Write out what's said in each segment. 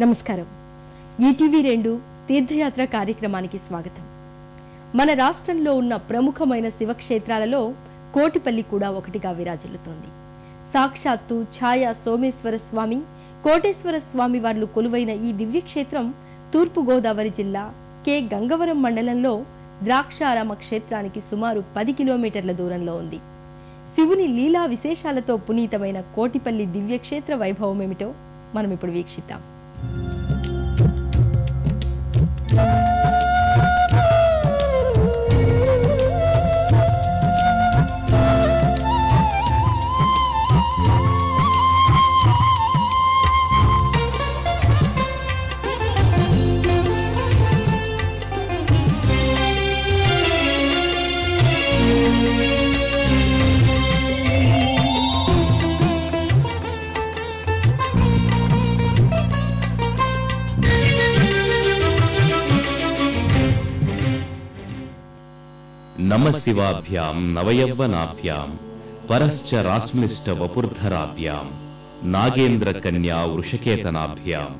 నమస్కారం. ఈటీవీ రెండు తీర్థయాత్ర కార్యక్రమానికి స్వాగతం. మన రాష్ట్రంలో ఉన్న ప్రముఖమైన శివక్షేత్రాలలో కోటిపల్లి కూడా ఒకటిగా విరాజిల్లుతోంది. సాక్షాత్తు ఛాయా సోమేశ్వర స్వామి కోటేశ్వర స్వామి వార్లు కొలువైన ఈ దివ్యక్షేత్రం తూర్పు గోదావరి జిల్లా కె. గంగవరం మండలంలో ద్రాక్షారామ క్షేత్రానికి సుమారు పది కిలోమీటర్ల దూరంలో ఉంది. శివుని లీలా విశేషాలతో పునీతమైన కోటిపల్లి దివ్యక్షేత్ర వైభవం ఏమిటో మనం ఇప్పుడు వీక్షిద్దాం. నమ నమశివాభ్యాం నవయవ్వనాభ్యాం పరశ్చ రాస్మిష్ట వపుర్ధరాభ్యాం నాగేంద్ర కన్యా వృషకేతనాభ్యాం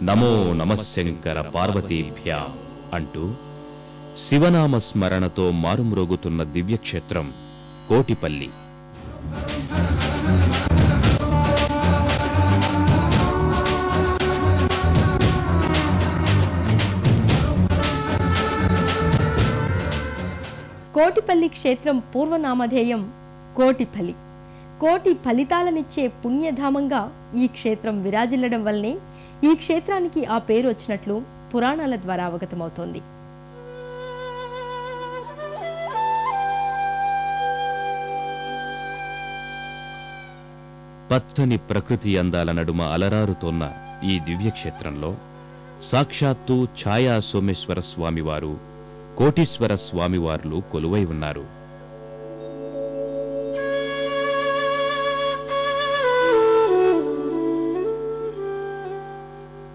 నమో నమశంకర పార్వతీభ్యాం అంటూ శివనామ స్మరణతో మారుమ్రోగుతున్న దివ్యక్షేత్రం కోటిపల్లి కోటిపల్లి క్షేత్రం పూర్వనామధేయం కోటిపల్లి. కోటి ఫలితాలనిచ్చే పుణ్యధామంగా ఈ క్షేత్రం విరాజిల్లడం వల్లనే ఈ క్షేత్రానికి ఆ పేరు వచ్చినట్లు పురాణాల ద్వారా అవగతమవుతోంది. పచ్చని ప్రకృతి అందాల నడుమ అలరారుతోన్న ఈ దివ్యక్షేత్రంలో సాక్షాత్తు ఛాయా సోమేశ్వర స్వామివారు కోటీశ్వర స్వామివార్లు కొలువై ఉన్నారు.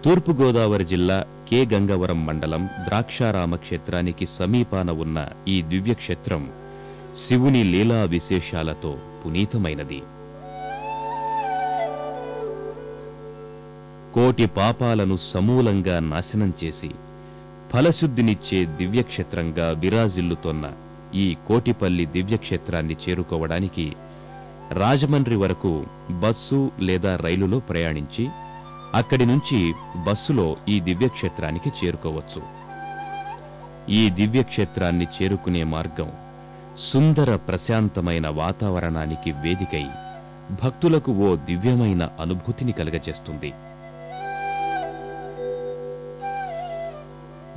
తూర్పుగోదావరి జిల్లా కె. గంగవరం మండలం ద్రాక్షారామ క్షేత్రానికి సమీపాన ఉన్న ఈ దివ్యక్షేత్రం శివుని లీలా విశేషాలతో పునీతమైనది. కోటి పాపాలను సమూలంగా నాశనం చేసి ఫలశుద్ధినిచ్చే దివ్యక్షేత్రంగా విరాజిల్లుతోన్న ఈ కోటిపల్లి దివ్యక్షేత్రాన్ని చేరుకోవడానికి రాజమండ్రి వరకు బస్సు లేదా రైలులో ప్రయాణించి అక్కడి నుంచి బస్సులో ఈ దివ్యక్షేత్రానికి చేరుకోవచ్చు. ఈ దివ్యక్షేత్రాన్ని చేరుకునే మార్గం సుందర ప్రశాంతమైన వాతావరణానికి వేదికై భక్తులకు ఓ దివ్యమైన అనుభూతిని కలగజేస్తుంది.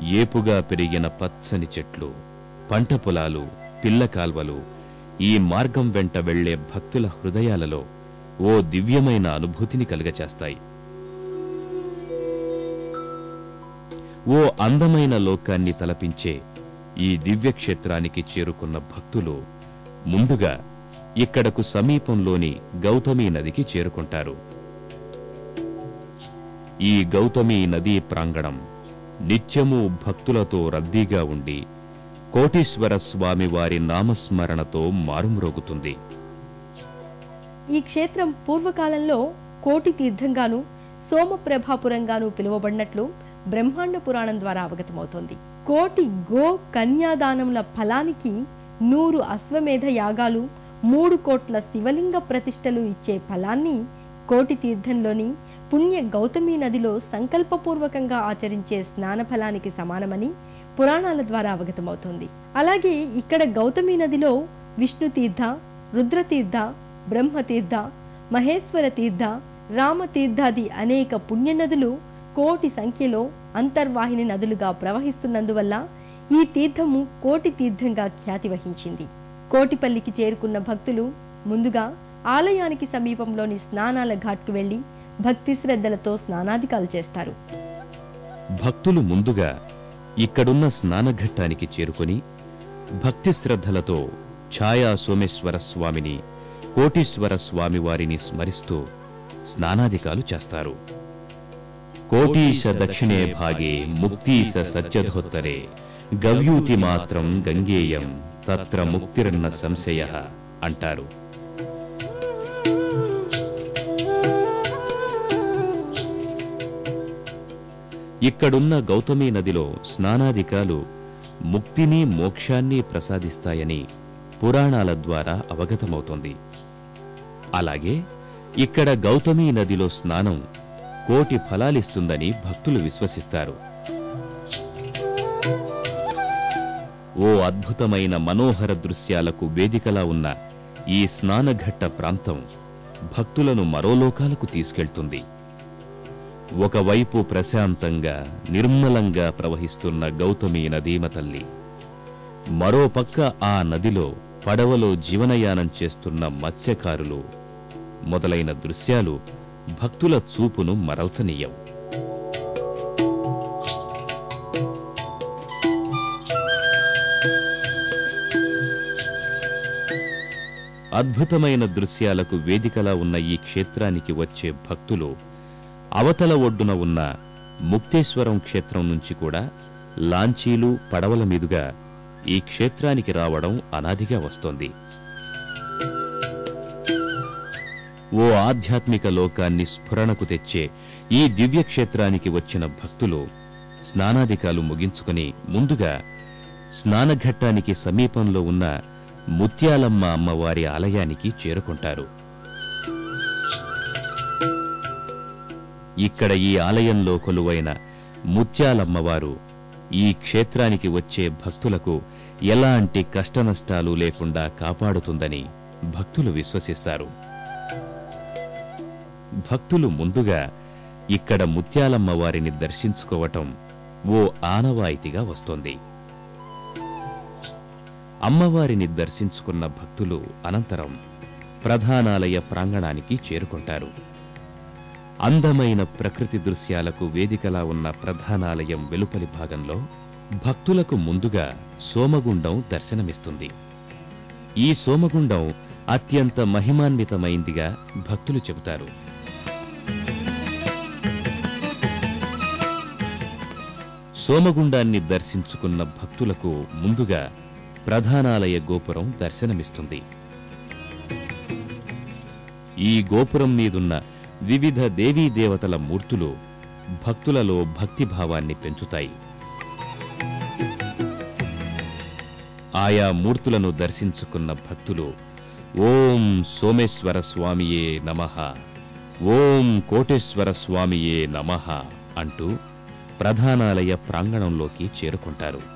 ఏపుగా పెరిగిన పచ్చని చెట్లు పంట పొలాలు పిల్ల కాల్వలు ఈ మార్గం వెంట వెళ్ళే భక్తుల హృదయాలలో ఓ దివ్యమైన అనుభూతిని కలుగచేస్తాయి. ఓ అందమైన లోకాన్ని తలపించే ఈ దివ్యక్షేత్రానికి చేరుకున్న భక్తులు ముందుగా ఇక్కడకు సమీపంలోని గౌతమి నదికి చేరుకుంటారు. ఈ గౌతమి నదీ ప్రాంగణం నిత్యము భక్తులతో రద్దీగా ఉండి కోటీశ్వర స్వామి వారి నామస్మరణతో మారుమ్రోగుతుంది. ఈ క్షేత్రం పూర్వకాలంలో కోటి తీర్థంగాను సోమప్రభాపురంగాను పిలువబడినట్లు బ్రహ్మాండ పురాణం ద్వారా అవగతమవుతోంది. కోటి గో కన్యాదానముల ఫలానికి నూరు అశ్వమేధ యాగాలు మూడు కోట్ల శివలింగ ప్రతిష్టలు ఇచ్చే ఫలాన్ని కోటి తీర్థంలోని పుణ్య గౌతమి నదిలో సంకల్పపూర్వకంగా ఆచరించే స్నాన ఫలానికి సమానమని పురాణాల ద్వారా అవగతమవుతుంది. అలాగే ఇక్కడ గౌతమి నదిలో విష్ణు తీర్థ రుద్రతీర్థ బ్రహ్మతీర్థ మహేశ్వర తీర్థ రామతీర్థాది అనేక పుణ్య నదులు కోటి సంఖ్యలో అంతర్వాహిని నదులుగా ప్రవహిస్తున్నందువల్ల ఈ తీర్థము కోటి తీర్థంగా ఖ్యాతి వహించింది. కోటిపల్లికి చేరుకున్న భక్తులు ముందుగా ఆలయానికి సమీపంలోని స్నానాల ఘాట్కు వెళ్ళి భక్తి శ్రద్ధలతో స్నానాధికాలు చేస్తారు. భక్తులు ముందుగా ఇక్కడున్న స్నానఘట్టానికి చేరుకుని భక్తి శ్రద్ధలతో ఛాయా సోమేశ్వర స్వామిని కోటీశ్వర స్వామి వారిని స్మరిస్తూ స్నానాధికాలు చేస్తారు. కోటీశ దక్షిణే భాగే ముక్తీశ సత్యధోత్తరే గవ్యూతి మాత్రం గంగేయం తత్ర ముక్తిరన్న సంశయ అంటారు. ఇక్కడున్న గౌతమీ నదిలో స్నానాధికాలు ముక్తిని మోక్షాన్ని ప్రసాదిస్తాయని పురాణాల ద్వారా అవగతమవుతోంది. అలాగే ఇక్కడ గౌతమీ నదిలో స్నానం కోటి ఫలాలిస్తుందని భక్తులు విశ్వసిస్తారు. ఓ అద్భుతమైన మనోహర దృశ్యాలకు వేదికలా ఉన్న ఈ స్నానఘట్ట ప్రాంతం భక్తులను మరో లోకాలకు తీసుకెళ్తుంది. ఒకవైపు ప్రశాంతంగా నిర్మలంగా ప్రవహిస్తున్న గౌతమి నదీమ తల్లి. మరోపక్క ఆ నదిలో పడవలో జీవనయానం చేస్తున్న మత్స్యకారులు. మొదలైన దృశ్యాలు భక్తుల చూపును మరల్చనీయవు. అద్భుతమైన దృశ్యాలకు వేదికలా ఉన్న ఈ క్షేత్రానికి వచ్చే భక్తులు అవతల ఒడ్డున ఉన్న ముక్తేశ్వరం క్షేత్రం నుంచి కూడా లాంచీలు పడవల మీదుగా ఈ క్షేత్రానికి రావడం అనాదిగా వస్తోంది. ఓ ఆధ్యాత్మిక లోకాన్ని స్ఫురణకు తెచ్చే ఈ దివ్యక్షేత్రానికి వచ్చిన భక్తులు స్నానాధికాలు ముగించుకుని ముందుగా స్నానఘట్టానికి సమీపంలో ఉన్న ముత్యాలమ్మ అమ్మవారి ఆలయానికి చేరుకుంటారు. ఇక్కడ ఈ ఆలయంలో కొలువైన ముత్యాలమ్మవారు ఈ క్షేత్రానికి వచ్చే భక్తులకు ఎలాంటి కష్టనష్టాలు లేకుండా కాపాడుతుందని భక్తులు విశ్వసిస్తారు. భక్తులు ముందుగా ఇక్కడ ముత్యాలమ్మ వారిని దర్శించుకోవటం ఓ ఆనవాయితీగా వస్తోంది. అమ్మవారిని దర్శించుకున్న భక్తులు అనంతరం ప్రధానాలయ ప్రాంగణానికి చేరుకుంటారు. అందమైన ప్రకృతి దృశ్యాలకు వేదికలా ఉన్న ప్రధానాలయం వెలుపలి భాగంలో భక్తులకు ముందుగా సోమగుండం దర్శనమిస్తుంది. ఈ సోమగుండం అత్యంత మహిమాన్వితమైందిగా భక్తులు చెబుతారు. సోమగుండాన్ని దర్శించుకున్న భక్తులకు ముందుగా ప్రధానాలయ గోపురం దర్శనమిస్తుంది. ఈ గోపురం మీదున్న వివిధ దేవీ దేవతల మూర్తులు భక్తులలో భక్తిభావాన్ని పెంచుతాయి. ఆయా మూర్తులను దర్శించుకున్న భక్తులు ఓం సోమేశ్వర స్వామియే నమః ఓం కోటేశ్వర స్వామియే నమః అంటూ ప్రధానాలయ ప్రాంగణంలోకి చేరుకుంటారు.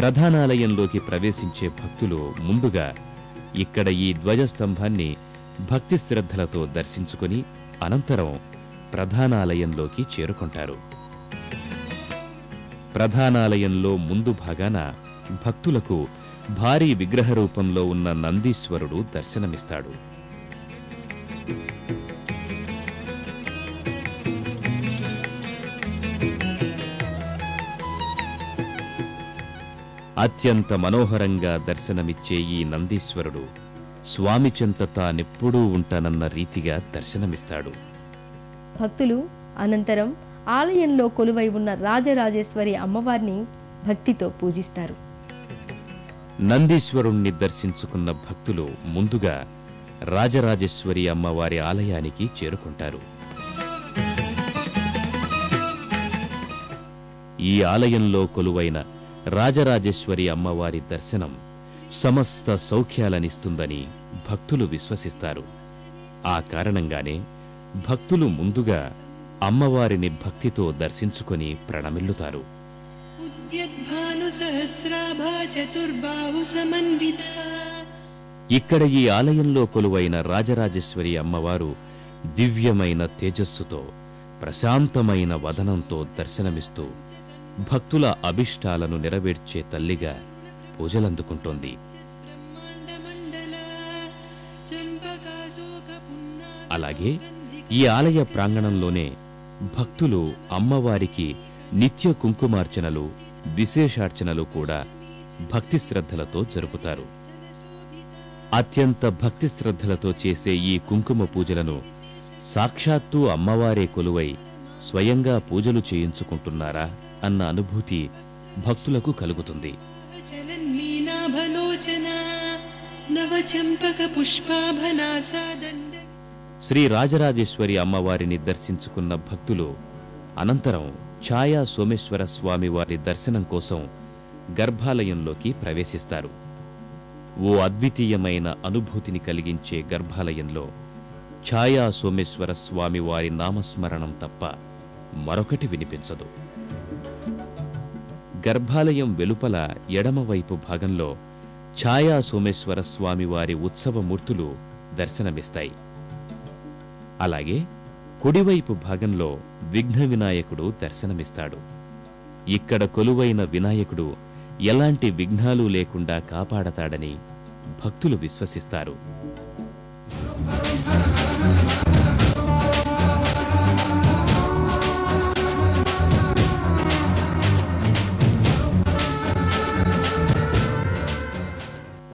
ప్రధానాలయంలోకి ప్రవేశించే భక్తులు ముందుగా ఇక్కడ ఈ ధ్వజస్తంభాన్ని భక్తి శ్రద్ధలతో దర్శించుకుని అనంతరం ప్రధానాలయంలోకి చేరుకుంటారు. ప్రధానాలయంలో ముందు భాగాన భక్తులకు భారీ విగ్రహ రూపంలో ఉన్న నందీశ్వరుడు దర్శనమిస్తాడు. అత్యంత మనోహరంగా దర్శనమిచ్చే ఈ నందీశ్వరుడు స్వామి చెంత తానెప్పుడూ ఉంటానన్న రీతిగా దర్శనమిస్తాడు. భక్తులు అనంతరం ఆలయంలో కొలువై ఉన్న రాజరాజేశ్వరి అమ్మవారిని భక్తితో పూజిస్తారు. నందీశ్వరుణ్ణి దర్శించుకున్న భక్తులు ముందుగా రాజరాజేశ్వరి అమ్మవారి ఆలయానికి చేరుకుంటారు. ఈ ఆలయంలో కొలువైన రాజరాజేశ్వరి అమ్మవారి దర్శనం సమస్త సౌఖ్యాలనిస్తుందని భక్తులు విశ్వసిస్తారు. ఆ కారణంగానే భక్తులు ముందుగా అమ్మవారిని భక్తితో దర్శించుకొని ప్రణమిల్లుతారు. ఇక్కడ ఈ ఆలయంలో కొలువైన రాజరాజేశ్వరి అమ్మవారు దివ్యమైన తేజస్సుతో ప్రశాంతమైన వదనంతో దర్శనమిస్తూ భక్తుల అభిష్టాలను నెరవేర్చే తల్లిగా పూజలందుకుంటోంది. అలాగే ఈ ఆలయ ప్రాంగణంలోనే భక్తులు అమ్మవారికి నిత్య కుంకుమార్చనలు విశేషార్చనలు కూడా భక్తి శ్రద్ధలతో జరుపుతారు. అత్యంత భక్తి శ్రద్ధలతో చేసే ఈ కుంకుమ పూజలను సాక్షాత్తు అమ్మవారే కొలువై స్వయంగా పూజలు చేయించుకుంటున్నారా అన్న అనుభూతి భక్తులకు కలుగుతుంది. శ్రీ రాజరాజేశ్వరి అమ్మవారిని దర్శించుకున్న భక్తులు అనంతరం ఛాయా సోమేశ్వర స్వామి వారి దర్శనం కోసం గర్భాలయంలోకి ప్రవేశిస్తారు. ఓ అద్వితీయమైన అనుభూతిని కలిగించే గర్భాలయంలో ఛాయా సోమేశ్వర స్వామివారి నామస్మరణం తప్ప మరొకటి వినిపించదు. గర్భాలయం వెలుపల ఎడమవైపు భాగంలో ఛాయా సోమేశ్వర స్వామి వారి ఉత్సవమూర్తులు దర్శనమిస్తాయి. అలాగే కుడివైపు భాగంలో విఘ్న వినాయకుడు దర్శనమిస్తాడు. ఇక్కడ కొలువైన వినాయకుడు ఎలాంటి విఘ్నాలు లేకుండా కాపాడతాడని భక్తులు విశ్వసిస్తారు.